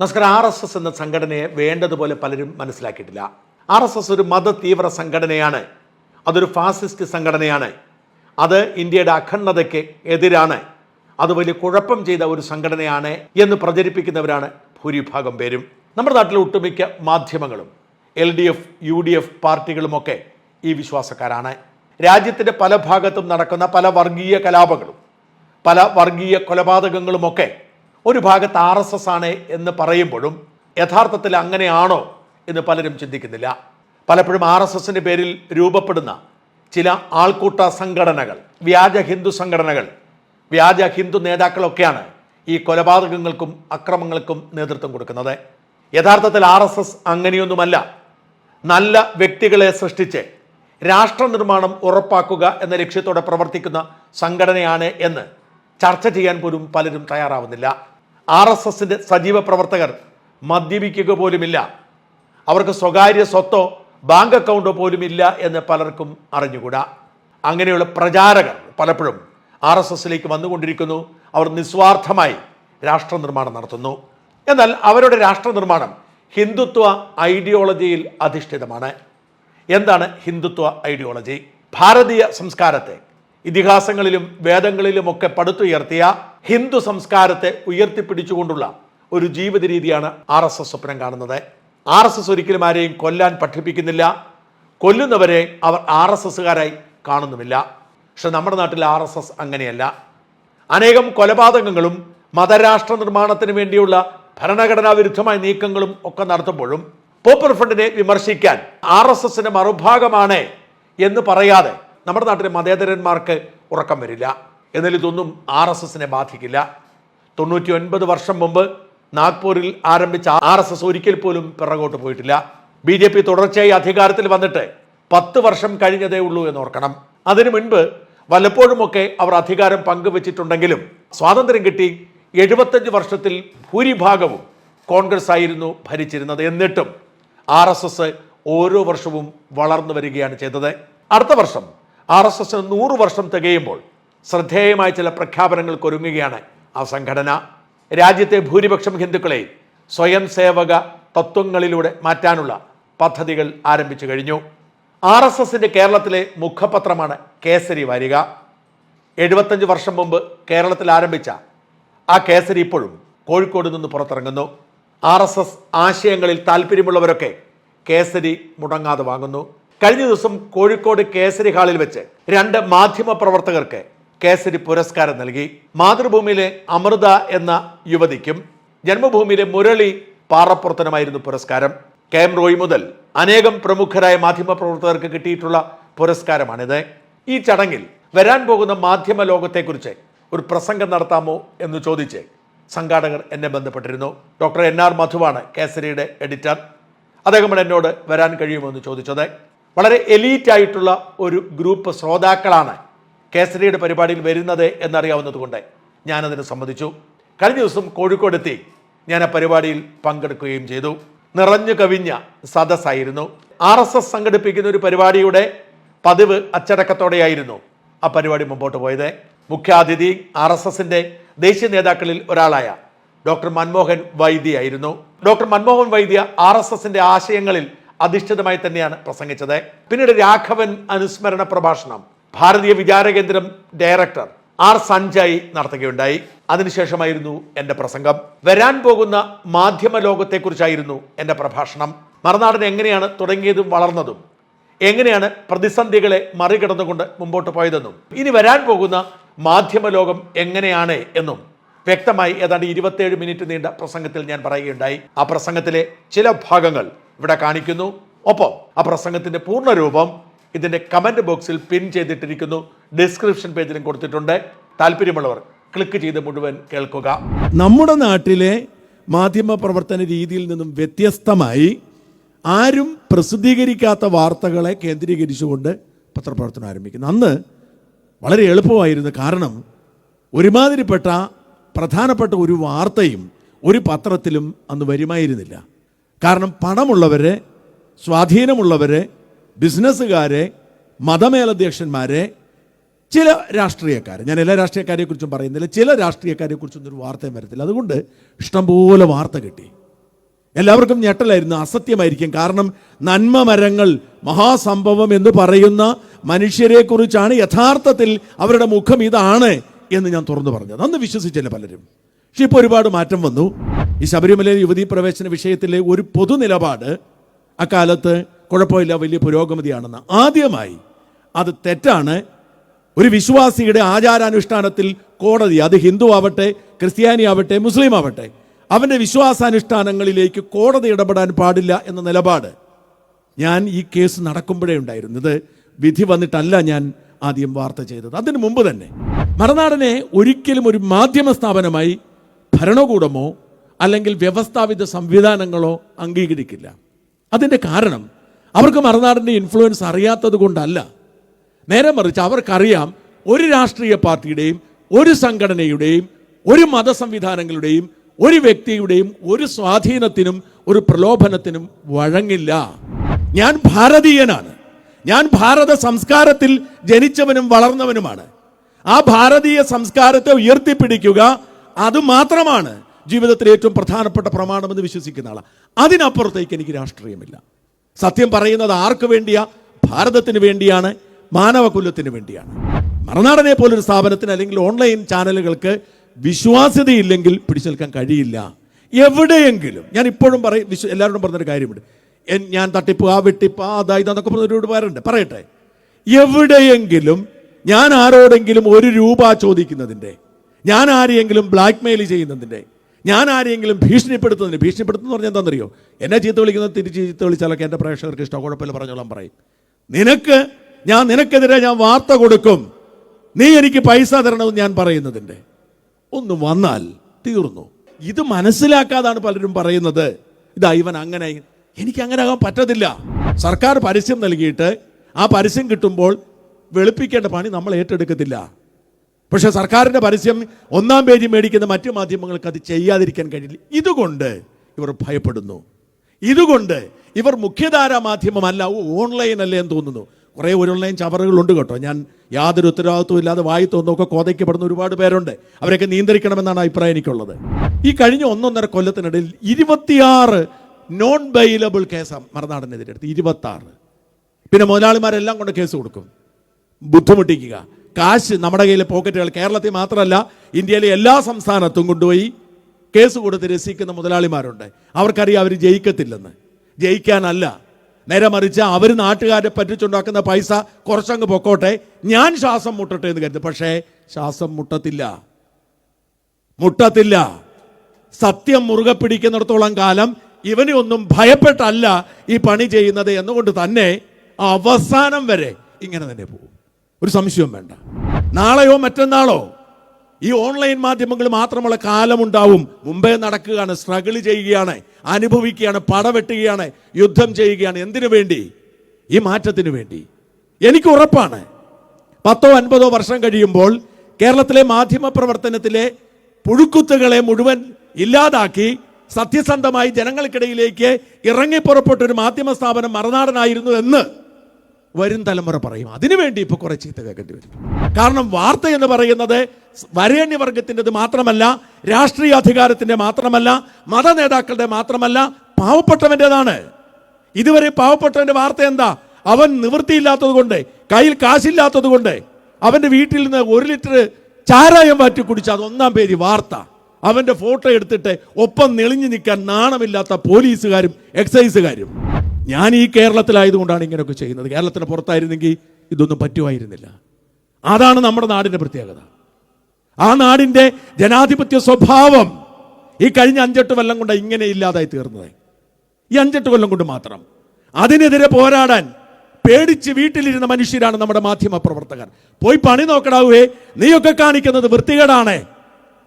നമസ്കാരം. R S S എന്ന സംഘടനയെ വേണ്ടതുപോലെ പലരും മനസ്സിലാക്കിയിട്ടില്ല. ആർ എസ് എസ് ഒരു മത തീവ്ര സംഘടനയാണ്. അതൊരു ഫാസിസ്റ്റ് സംഘടനയാണ്. അത് ഇന്ത്യയുടെ അഖണ്ഡതയ്ക്ക് എതിരാണ്. അത് വലിയ കുഴപ്പം ചെയ്ത ഒരു സംഘടനയാണ് എന്ന് പ്രചരിപ്പിക്കുന്നവരാണ് ഭൂരിഭാഗം പേരും. നമ്മുടെ നാട്ടിലെ ഒട്ടുമിക്ക മാധ്യമങ്ങളും L D F U D F പാർട്ടികളുമൊക്കെ ഈ വിശ്വാസക്കാരാണ്. രാജ്യത്തിന്റെ പല ഭാഗത്തും നടക്കുന്ന പല വർഗീയ കലാപങ്ങളും പല വർഗീയ കൊലപാതകങ്ങളുമൊക്കെ ഒരു ഭാഗത്ത് ആർ എസ് എസ് ആണ് എന്ന് പറയുമ്പോഴും യഥാർത്ഥത്തിൽ അങ്ങനെയാണോ എന്ന് പലരും ചിന്തിക്കുന്നില്ല. പലപ്പോഴും ആർ എസ് എസിന്റെ പേരിൽ രൂപപ്പെടുന്ന ചില ആൾക്കൂട്ട സംഘടനകൾ വ്യാജ ഹിന്ദു സംഘടനകൾ വ്യാജ ഹിന്ദു നേതാക്കളൊക്കെയാണ് ഈ കൊലപാതകങ്ങൾക്കും അക്രമങ്ങൾക്കും നേതൃത്വം കൊടുക്കുന്നത്. യഥാർത്ഥത്തിൽ ആർ എസ് എസ് അങ്ങനെയൊന്നുമല്ല. നല്ല വ്യക്തികളെ സൃഷ്ടിച്ച് രാഷ്ട്രനിർമ്മാണം ഉറപ്പാക്കുക എന്ന ലക്ഷ്യത്തോടെ പ്രവർത്തിക്കുന്ന സംഘടനയാണ് എന്ന് ചർച്ച ചെയ്യാൻ പോലും പലരും തയ്യാറാവുന്നില്ല. ആർ എസ് എസിന്റെ സജീവ പ്രവർത്തകർ മദ്യപിക്കുക പോലുമില്ല. അവർക്ക് സ്വകാര്യ സ്വത്തോ ബാങ്ക് അക്കൗണ്ടോ പോലുമില്ല എന്ന് പലർക്കും അറിഞ്ഞുകൂടാ. അങ്ങനെയുള്ള പ്രചാരകർ പലപ്പോഴും ആർ എസ് എസിലേക്ക് വന്നുകൊണ്ടിരിക്കുന്നു. അവർ നിസ്വാർത്ഥമായി രാഷ്ട്രനിർമ്മാണം നടത്തുന്നു. എന്നാൽ അവരുടെ രാഷ്ട്രനിർമ്മാണം ഹിന്ദുത്വ ഐഡിയോളജിയിൽ അധിഷ്ഠിതമാണ്. എന്താണ് ഹിന്ദുത്വ ഐഡിയോളജി? ഭാരതീയ സംസ്കാരത്തെ ഇതിഹാസങ്ങളിലും വേദങ്ങളിലുമൊക്കെ പടുത്തുയർത്തിയ ഹിന്ദു സംസ്കാരത്തെ ഉയർത്തിപ്പിടിച്ചുകൊണ്ടുള്ള ഒരു ജീവിത രീതിയാണ് ആർ എസ് എസ് സ്വപ്നം കാണുന്നത്. ആർ എസ് എസ് ഒരിക്കലും ആരെയും കൊല്ലാൻ പഠിപ്പിക്കുന്നില്ല. കൊല്ലുന്നവരെ അവർ ആർ എസ് എസ്സുകാരായി കാണുന്നുമില്ല. പക്ഷെ നമ്മുടെ നാട്ടിൽ ആർ എസ് എസ് അങ്ങനെയല്ല. അനേകം കൊലപാതകങ്ങളും മതരാഷ്ട്ര നിർമ്മാണത്തിന് വേണ്ടിയുള്ള ഭരണഘടനാ വിരുദ്ധമായ നീക്കങ്ങളും ഒക്കെ നടത്തുമ്പോഴും പോപ്പുലർ ഫ്രണ്ടിനെ വിമർശിക്കാൻ ആർ എസ് എസിന്റെ മറുഭാഗമാണ് എന്ന് പറയാതെ നമ്മുടെ നാട്ടിലെ മതേതരന്മാർക്ക് ഉറക്കം വരില്ല. എന്നാൽ ഇതൊന്നും ആർ എസ് എസിനെ ബാധിക്കില്ല. തൊണ്ണൂറ്റി ഒൻപത് വർഷം മുമ്പ് നാഗ്പൂരിൽ ആരംഭിച്ച ആർ എസ് എസ് ഒരിക്കൽ പോലും പിറകോട്ട് പോയിട്ടില്ല. ബി ജെ പി തുടർച്ചയായി അധികാരത്തിൽ വന്നിട്ട് പത്ത് വർഷം കഴിഞ്ഞതേ ഉള്ളൂ എന്ന് ഓർക്കണം അതിനു മുൻപ് വല്ലപ്പോഴുമൊക്കെ അവർ അധികാരം പങ്കുവച്ചിട്ടുണ്ടെങ്കിലും സ്വാതന്ത്ര്യം കിട്ടി എഴുപത്തഞ്ച് വർഷത്തിൽ ഭൂരിഭാഗവും കോൺഗ്രസ് ആയിരുന്നു ഭരിച്ചിരുന്നത്. എന്നിട്ടും ആർ എസ് എസ് ഓരോ വർഷവും വളർന്നു വരികയാണ് ചെയ്തത്. അടുത്ത വർഷം ആർ എസ് എസിന് നൂറ് വർഷം തികയുമ്പോൾ ശ്രദ്ധേയമായ ചില പ്രഖ്യാപനങ്ങൾക്ക് ഒരുങ്ങുകയാണ് ആ സംഘടന. രാജ്യത്തെ ഭൂരിപക്ഷം ഹിന്ദുക്കളെ സ്വയം സേവക തത്വങ്ങളിലൂടെ മാറ്റാനുള്ള പദ്ധതികൾ ആരംഭിച്ചു കഴിഞ്ഞു. ആർ എസ് എസിന്റെ കേരളത്തിലെ മുഖപത്രമാണ് കേസരി വാരിക. എഴുപത്തഞ്ച് വർഷം മുമ്പ് കേരളത്തിൽ ആരംഭിച്ച ആ കേസരി ഇപ്പോഴും കോഴിക്കോട് നിന്ന് പുറത്തിറങ്ങുന്നു. ആർ എസ് എസ് ആശയങ്ങളിൽ താല്പര്യമുള്ളവരൊക്കെ കേസരി മുടങ്ങാതെ വാങ്ങുന്നു. കഴിഞ്ഞ ദിവസം കോഴിക്കോട് കേസരി ഹാളിൽ വെച്ച് രണ്ട് മാധ്യമ പ്രവർത്തകർക്ക് കേസരി പുരസ്കാരം നൽകി. മാതൃഭൂമിയിലെ അമൃത എന്ന യുവതിക്കും ജന്മഭൂമിയിലെ മുരളി പാറപ്പുറത്തനുമായിരുന്നു പുരസ്കാരം. കെ എം റോയ് മുതൽ അനേകം പ്രമുഖരായ മാധ്യമ പ്രവർത്തകർക്ക് കിട്ടിയിട്ടുള്ള പുരസ്കാരമാണിത്. ഈ ചടങ്ങിൽ വരാൻ പോകുന്ന മാധ്യമ ലോകത്തെക്കുറിച്ച് ഒരു പ്രസംഗം നടത്താമോ എന്ന് ചോദിച്ച് സംഘാടകർ എന്നെ ബന്ധപ്പെട്ടിരുന്നു. ഡോക്ടർ എൻ ആർ മധുവാണ് കേസരിയുടെ എഡിറ്റർ. അദ്ദേഹം എന്നോട് വരാൻ കഴിയുമോ എന്ന് ചോദിച്ചത്. വളരെ എലീറ്റ് ആയിട്ടുള്ള ഒരു ഗ്രൂപ്പ് ശ്രോതാക്കളാണ് കേസരിയുടെ പരിപാടിയിൽ വരുന്നത് എന്നറിയാവുന്നതുകൊണ്ട് ഞാനതിന് സമ്മതിച്ചു. കഴിഞ്ഞ ദിവസം കോഴിക്കോടെത്തി ഞാൻ ആ പരിപാടിയിൽ പങ്കെടുക്കുകയും ചെയ്തു. നിറഞ്ഞു കവിഞ്ഞ സദസ്സായിരുന്നു. ആർ എസ് എസ് സംഘടിപ്പിക്കുന്ന ഒരു പരിപാടിയുടെ പതിവ് അച്ചടക്കത്തോടെയായിരുന്നു ആ പരിപാടി മുമ്പോട്ട് പോയത്. മുഖ്യാതിഥി ആർ എസ് എസിന്റെ ദേശീയ നേതാക്കളിൽ ഒരാളായ doctor Manmohan വൈദ്യയായിരുന്നു doctor Manmohan Vaidya R S എസിന്റെ ആശയങ്ങളിൽ അധിഷ്ഠിതമായി തന്നെയാണ് പ്രസംഗിച്ചത്. പിന്നീട് രാഘവൻ അനുസ്മരണ പ്രഭാഷണം ഭാരതീയ വിചാര കേന്ദ്രം ഡയറക്ടർ ആർ സഞ്ജയ് നടത്തുകയുണ്ടായി. അതിനുശേഷമായിരുന്നു എന്റെ പ്രസംഗം. വരാൻ പോകുന്ന മാധ്യമ ലോകത്തെക്കുറിച്ചായിരുന്നു എന്റെ പ്രഭാഷണം. മറുനാടൻ എങ്ങനെയാണ് തുടങ്ങിയതും വളർന്നതും? എങ്ങനെയാണ് പ്രതിസന്ധികളെ മറികടന്നുകൊണ്ട് മുമ്പോട്ട് പോയതെന്നും ഇനി വരാൻ പോകുന്ന മാധ്യമ ലോകം എങ്ങനെയാണ് എന്നും വ്യക്തമായി ഏതാണ്ട് ഇരുപത്തേഴ് മിനിറ്റ് നീണ്ട പ്രസംഗത്തിൽ ഞാൻ പറയുകയുണ്ടായി. ആ പ്രസംഗത്തിലെ ചില ഭാഗങ്ങൾ ഇവിടെ കാണിക്കുന്നു. ഒപ്പം ആ പ്രസംഗത്തിന്റെ പൂർണരൂപം ഇതിന്റെ കമന്റ് ബോക്സിൽ പിൻ ചെയ്തിട്ടിരിക്കുന്നു. ഡിസ്ക്രിപ്ഷൻ പേജിലും കൊടുത്തിട്ടുണ്ട്. താല്പര്യമുള്ളവർ ക്ലിക്ക് ചെയ്ത് മുഴുവൻ കേൾക്കുക. നമ്മുടെ നാട്ടിലെ മാധ്യമ പ്രവർത്തന രീതിയിൽ നിന്നും വ്യത്യസ്തമായി ആരും പ്രസിദ്ധീകരിക്കാത്ത വാർത്തകളെ കേന്ദ്രീകരിച്ചുകൊണ്ട് പത്രപ്രവർത്തനം ആരംഭിക്കുന്നു. അന്ന് വളരെ എളുപ്പമായിരുന്നു. കാരണം ഒരുമാതിരിപ്പെട്ട പ്രധാനപ്പെട്ട ഒരു വാർത്തയും ഒരു പത്രത്തിലും അന്ന് വരുമായിരുന്നില്ല. കാരണം പണമുള്ളവരെ സ്വാധീനമുള്ളവരെ ബിസിനസ്സുകാരെ മതമേലധ്യക്ഷന്മാരെ ചില രാഷ്ട്രീയക്കാർ ഞാൻ എല്ലാ രാഷ്ട്രീയക്കാരെ കുറിച്ചും പറയുന്നില്ല. ചില രാഷ്ട്രീയക്കാരെ കുറിച്ചൊന്നും ഒരു വാർത്തയും വരത്തില്ല. അതുകൊണ്ട് ഇഷ്ടംപോലെ വാർത്ത കിട്ടി. എല്ലാവർക്കും ഞെട്ടലായിരുന്നു. അസത്യമായിരിക്കും. കാരണം നന്മ മരങ്ങൾ മഹാസംഭവം എന്ന് പറയുന്ന മനുഷ്യരെക്കുറിച്ചാണ് യഥാർത്ഥത്തിൽ അവരുടെ മുഖം ഇതാണ് എന്ന് ഞാൻ തുറന്നു പറഞ്ഞത്. അന്ന് വിശ്വസിച്ചില്ല പലരും. പക്ഷെ ഇപ്പോൾ ഒരുപാട് മാറ്റം വന്നു. ഈ ശബരിമല യുവതീ പ്രവേശന വിഷയത്തിലെ ഒരു പൊതു നിലപാട് അക്കാലത്ത് കുഴപ്പമില്ല വലിയ പുരോഗമതിയാണെന്ന്. ആദ്യമായി അത് തെറ്റാണ്. ഒരു വിശ്വാസിയുടെ ആചാരാനുഷ്ഠാനത്തിൽ കോടതി അത് ഹിന്ദു ആവട്ടെ ക്രിസ്ത്യാനി ആവട്ടെ മുസ്ലിം ആവട്ടെ അവന്റെ വിശ്വാസാനുഷ്ഠാനങ്ങളിലേക്ക് കോടതി ഇടപെടാൻ പാടില്ല എന്ന നിലപാട് ഞാൻ ഈ കേസ് നടക്കുമ്പോഴേ ഉണ്ടായിരുന്നു. ഇത് വിധി വന്നിട്ടല്ല ഞാൻ ആദ്യം വാർത്ത ചെയ്തത്. അതിനു മുമ്പ് തന്നെ മറനാടനെ ഒരിക്കലും ഒരു മാധ്യമ സ്ഥാപനമായി ഭരണകൂടമോ അല്ലെങ്കിൽ വ്യവസ്ഥാപിത സംവിധാനങ്ങളോ അംഗീകരിക്കില്ല. അതിന്റെ കാരണം അവർക്ക് മറുനാടിന്റെ ഇൻഫ്ലുവൻസ് അറിയാത്തത് കൊണ്ടല്ല. നേരെ മറിച്ച് അവർക്കറിയാം ഒരു രാഷ്ട്രീയ പാർട്ടിയുടെയും ഒരു സംഘടനയുടെയും ഒരു മതസംവിധാനങ്ങളുടെയും ഒരു വ്യക്തിയുടെയും ഒരു സ്വാധീനത്തിനും ഒരു പ്രലോഭനത്തിനും വഴങ്ങില്ല. ഞാൻ ഭാരതീയനാണ്. ഞാൻ ഭാരത സംസ്കാരത്തിൽ ജനിച്ചവനും വളർന്നവനുമാണ്. ആ ഭാരതീയ സംസ്കാരത്തെ ഉയർത്തിപ്പിടിക്കുക അത് മാത്രമാണ് ജീവിതത്തിലെ ഏറ്റവും പ്രധാനപ്പെട്ട പ്രമാണമെന്ന് വിശ്വസിക്കുന്ന ആളാണ് അതിനപ്പുറത്തേക്ക് എനിക്ക് രാഷ്ട്രീയമില്ല. സത്യം പറയുന്നത് ആർക്ക് വേണ്ടിയാ? ഭാരതത്തിന് വേണ്ടിയാണ് മാനവകുലത്തിന് വേണ്ടിയാണ്. മറുനാടനെ പോലൊരു സ്ഥാപനത്തിന് അല്ലെങ്കിൽ ഓൺലൈൻ ചാനലുകൾക്ക് വിശ്വാസ്യതയില്ലെങ്കിൽ പിടിച്ചു നിൽക്കാൻ കഴിയില്ല. എവിടെയെങ്കിലും ഞാൻ ഇപ്പോഴും പറയും വിശ്വ എല്ലാവരോടും പറഞ്ഞൊരു കാര്യമുണ്ട്. ഞാൻ തട്ടിപ്പ് ആ വെട്ടിപ്പ് ആ അതാ ഇതെന്നൊക്കെ പറഞ്ഞൊരു പേരുണ്ട്. പറയട്ടെ. എവിടെയെങ്കിലും ഞാൻ ആരോടെങ്കിലും ഒരു രൂപ ചോദിക്കുന്നതിന്റെ ഞാൻ ആരെയെങ്കിലും ബ്ലാക്ക് മെയിൽ ചെയ്യുന്നതിന്റെ ഞാൻ ആരെങ്കിലും ഭീഷണിപ്പെടുത്തുന്നതിന് ഭീഷണിപ്പെടുത്തുന്നു പറഞ്ഞാൽ എന്താണെന്നറിയോ? എന്നെ ചീത്ത വിളിക്കുന്നത് തിരിച്ച് ചീത്ത വിളിച്ചാലൊക്കെ എന്റെ പ്രേക്ഷകർക്ക് ഇഷ്ടം കുഴപ്പമില്ല പറഞ്ഞോളാം പറയും. നിനക്ക് ഞാൻ നിനക്കെതിരെ ഞാൻ വാർത്ത കൊടുക്കും. നീ എനിക്ക് പൈസ തരണമെന്ന് ഞാൻ പറയുന്നതിന്റെ. ഒന്ന് വന്നാൽ തീർന്നു. ഇത് മനസ്സിലാക്കാതാണ് പലരും പറയുന്നത്. ഇതാ ഇവൻ അങ്ങനെ എനിക്ക് അങ്ങനെ ആകാൻ പറ്റത്തില്ല. സർക്കാർ പരസ്യം നൽകിയിട്ട് ആ പരസ്യം കിട്ടുമ്പോൾ വെളുപ്പിക്കേണ്ട പണി നമ്മൾ ഏറ്റെടുക്കത്തില്ല. പക്ഷെ സർക്കാരിന്റെ പരസ്യം ഒന്നാം പേജ് മേടിക്കുന്ന മറ്റു മാധ്യമങ്ങൾക്ക് അത് ചെയ്യാതിരിക്കാൻ കഴിയില്ല. ഇതുകൊണ്ട് ഇവർ ഭയപ്പെടുന്നു. ഇതുകൊണ്ട് ഇവർ മുഖ്യധാര മാധ്യമമല്ല ഓൺലൈൻ അല്ലേ എന്ന് തോന്നുന്നു. കുറേ ഓൺലൈൻ ചവറുകളുണ്ട് കേട്ടോ. ഞാൻ യാതൊരു ഉത്തരവാദിത്വം ഇല്ലാതെ വായി തോന്നുമൊക്കെ കോതയ്ക്കപ്പെടുന്ന ഒരുപാട് പേരുണ്ട്. അവരൊക്കെ നിയന്ത്രിക്കണമെന്നാണ് അഭിപ്രായം എനിക്കുള്ളത്. ഈ കഴിഞ്ഞ ഒന്നൊന്നര കൊല്ലത്തിനിടയിൽ ഇരുപത്തിയാറ് നോൺ ബൈലബിൾ കേസാണ് മറുനാടിനെതിരെ എടുത്ത്. ഇരുപത്തി ആറ് പിന്നെ മുതലാളിമാരെല്ലാം കൊണ്ട് കേസ് കൊടുക്കും. ബുദ്ധിമുട്ടിക്കുക. കാശ് നമ്മുടെ കയ്യിലെ പോക്കറ്റുകൾ കേരളത്തിൽ മാത്രമല്ല ഇന്ത്യയിലെ എല്ലാ സംസ്ഥാനത്തും കൊണ്ടുപോയി കേസ് കൊടുത്ത് രസിക്കുന്ന മുതലാളിമാരുണ്ട്. അവർക്കറിയാം അവർ ജയിക്കത്തില്ലെന്ന്. ജയിക്കാനല്ല. നേരെ മറിച്ച് അവർ നാട്ടുകാരെ പറ്റിച്ചുണ്ടാക്കുന്ന പൈസ കുറച്ചങ്ങ് പൊക്കോട്ടെ. ഞാൻ ശ്വാസം മുട്ടട്ടെ എന്ന് കരുതും. പക്ഷേ ശ്വാസം മുട്ടത്തില്ല. മുട്ടത്തില്ല. സത്യം മുറുകെ പിടിക്കുന്നിടത്തോളം കാലം ഇവനെ ഒന്നും ഭയപ്പെട്ടല്ല ഈ പണി ചെയ്യുന്നത് എന്നുകൊണ്ട് തന്നെ അവസാനം വരെ ഇങ്ങനെ തന്നെ പോകും. ഒരു സംശയവും വേണ്ട. നാളെയോ മറ്റന്നാളോ ഈ ഓൺലൈൻ മാധ്യമങ്ങൾ മാത്രമുള്ള കാലമുണ്ടാവും. മുമ്പേ നടക്കുകയാണ് സ്ട്രഗിൾ ചെയ്യുകയാണ് അനുഭവിക്കുകയാണ് പടവെട്ടുകയാണ് യുദ്ധം ചെയ്യുകയാണ്. എന്തിനു വേണ്ടി? ഈ മാറ്റത്തിന് വേണ്ടി. എനിക്ക് ഉറപ്പാണ്. പത്തോ അൻപതോ വർഷം കഴിയുമ്പോൾ കേരളത്തിലെ മാധ്യമ പ്രവർത്തനത്തിലെ പുഴുക്കുത്തുകളെ മുഴുവൻ ഇല്ലാതാക്കി സത്യസന്ധമായി ജനങ്ങൾക്കിടയിലേക്ക് ഇറങ്ങി പുറപ്പെട്ട ഒരു മാധ്യമ സ്ഥാപനം മറുനാടനായിരുന്നു എന്ന് വരും തലമുറ പറയും. അതിനുവേണ്ടി ഇപ്പോൾ കുറേ ചീത്ത കേൾക്കേണ്ടി വരും. കാരണം വാർത്ത എന്ന് പറയുന്നത് വരേണ്യവർഗത്തിന്റെത് മാത്രമല്ല രാഷ്ട്രീയ അധികാരത്തിന്റെ മാത്രമല്ല മത നേതാക്കളുടെ മാത്രമല്ല പാവപ്പെട്ടവന്റെതാണ്. ഇതുവരെ പാവപ്പെട്ടവന്റെ വാർത്ത എന്താ? അവൻ നിവൃത്തിയില്ലാത്തത് കൊണ്ട് കയ്യിൽ കാശില്ലാത്തത് കൊണ്ട് അവന്റെ വീട്ടിൽ നിന്ന് ഒരു ലിറ്റർ ചാരായം വാറ്റി കുടിച്ച അത് ഒന്നാം പേര് വാർത്ത. അവന്റെ ഫോട്ടോ എടുത്തിട്ട് ഒപ്പം നെളിഞ്ഞു നിൽക്കാൻ നാണമില്ലാത്ത പോലീസുകാരും എക്സൈസുകാരും. ഞാൻ ഈ കേരളത്തിലായതുകൊണ്ടാണ് ഇങ്ങനെയൊക്കെ ചെയ്യുന്നത്. കേരളത്തിന് പുറത്തായിരുന്നെങ്കിൽ ഇതൊന്നും പറ്റുമായിരുന്നില്ല. അതാണ് നമ്മുടെ നാടിന്റെ പ്രത്യേകത. ആ നാടിന്റെ ജനാധിപത്യ സ്വഭാവം ഈ കഴിഞ്ഞ അഞ്ചെട്ട് കൊല്ലം കൊണ്ട് ഇങ്ങനെ ഇല്ലാതായി തീർന്നത്. ഈ അഞ്ചെട്ട് കൊല്ലം കൊണ്ട് മാത്രം. അതിനെതിരെ പോരാടാൻ പേടിച്ച് വീട്ടിലിരുന്ന മനുഷ്യരാണ് നമ്മുടെ മാധ്യമ പ്രവർത്തകർ. പോയി പണി നോക്കടാവേ നീയൊക്കെ കാണിക്കുന്നത് വൃത്തികേടാണ്.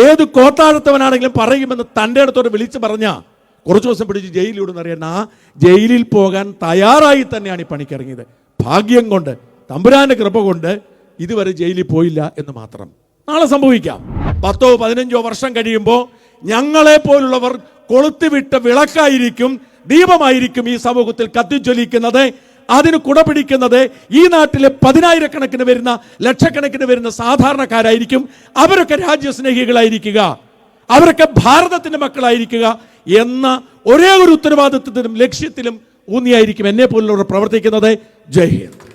ഏത് കോത്താഴത്തവനാണെങ്കിലും പറയുമെന്ന് തന്റെ അടുത്തോട് വിളിച്ചു പറഞ്ഞ കുറച്ച് ദിവസം പിടിച്ച് ജയിലിലൂടെന്ന് അറിയാൻ ആ ജയിലിൽ പോകാൻ തയ്യാറായി തന്നെയാണ് ഈ പണിക്കിറങ്ങിയത് ഭാഗ്യം കൊണ്ട് തമ്പുരാന്റെ കൃപ കൊണ്ട് ഇതുവരെ ജയിലിൽ പോയില്ല എന്ന് മാത്രം. നാളെ സംഭവിക്കാം. പത്തോ പതിനഞ്ചോ വർഷം കഴിയുമ്പോൾ ഞങ്ങളെ പോലുള്ളവർ കൊളുത്തിവിട്ട വിളക്കായിരിക്കും ദീപമായിരിക്കും ഈ സമൂഹത്തിൽ കത്തിജ്വലിക്കുന്നത് അതിന് കുട പിടിക്കുന്നത് ഈ നാട്ടിലെ പതിനായിരക്കണക്കിന് വരുന്ന ലക്ഷക്കണക്കിന് വരുന്ന സാധാരണക്കാരായിരിക്കും. അവരൊക്കെ രാജ്യസ്നേഹികളായിരിക്കുക. അവരൊക്കെ ഭാരതത്തിന്റെ മക്കളായിരിക്കുക. എന്ന ഒരേ ഒരു ഉത്തരവാദിത്വത്തിലും ലക്ഷ്യത്തിലും ഊന്നിയായിരിക്കും എന്നെ പോലുള്ളവർ പ്രവർത്തിക്കുന്നത്. ജയ് ഹിന്ദ്.